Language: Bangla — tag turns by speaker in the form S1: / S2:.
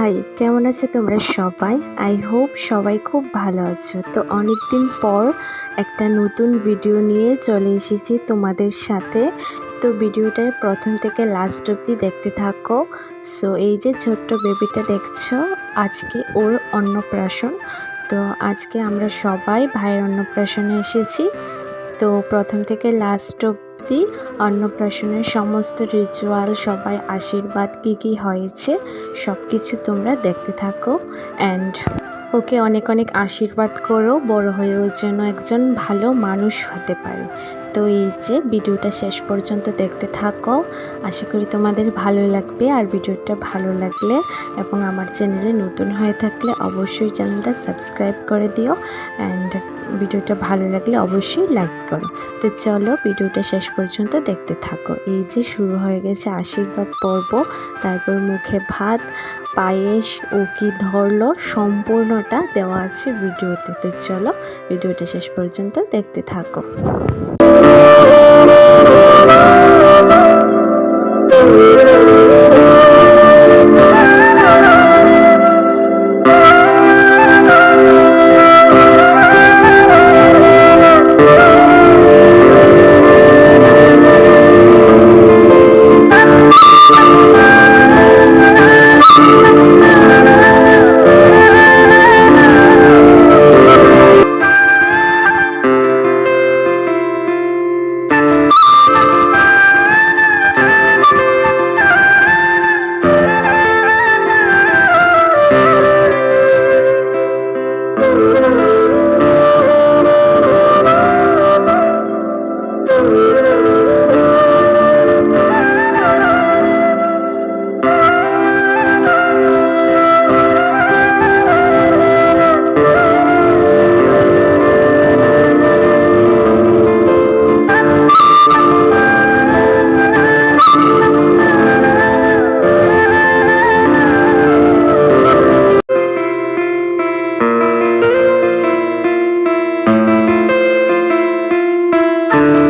S1: হাই কেমন আছো তোমরা সবাই? আই হোপ সবাই খুব ভালো আছো। তো অনেক দিন পর একটা নতুন ভিডিও নিয়ে চলে এসেছি তোমাদের সাথে। তো ভিডিওটা প্রথম থেকে লাস্ট অবধি দেখতে থাকো। সো এই যে ছোট্ট বেবিটা দেখছ, আজকে ওর অন্নপ্রাশন। তো আজকে আমরা সবাই ভাইয়ের অন্নপ্রাশনে এসেছি। তো প্রথম থেকে লাস্ট অবধি অন্নপ্রাশনের সমস্ত রিচুয়াল সবাই আশীর্বাদ কী কী হয়েছে সব কিছু তোমরা দেখতে থাকো অ্যান্ড ওকে অনেক অনেক আশীর্বাদ করো, বড় হয়ে ওর জন্য একজন ভালো মানুষ হতে পারে। তো এই যে ভিডিওটা শেষ পর্যন্ত দেখতে থাকো। আশা করি তোমাদের ভালো লাগবে আর ভিডিওটা ভালো লাগলে এবং আমার চ্যানেলে নতুন হয়ে থাকলে অবশ্যই চ্যানেলটা সাবস্ক্রাইব করে দিও অ্যান্ড ভিডিওটা ভালো লাগলে অবশ্যই লাইক করো। তো চলো ভিডিওটা শেষ পর্যন্ত দেখতে থাকো। এই যে শুরু হয়ে গেছে আশীর্বাদ পর্ব, তারপর মুখে ভাত পায়েস ও কি ধরলো সম্পূর্ণটা দেওয়া আছে ভিডিওতে তো চলো ভিডিওটা শেষ পর্যন্ত দেখতে থাকো.
S2: Thank you.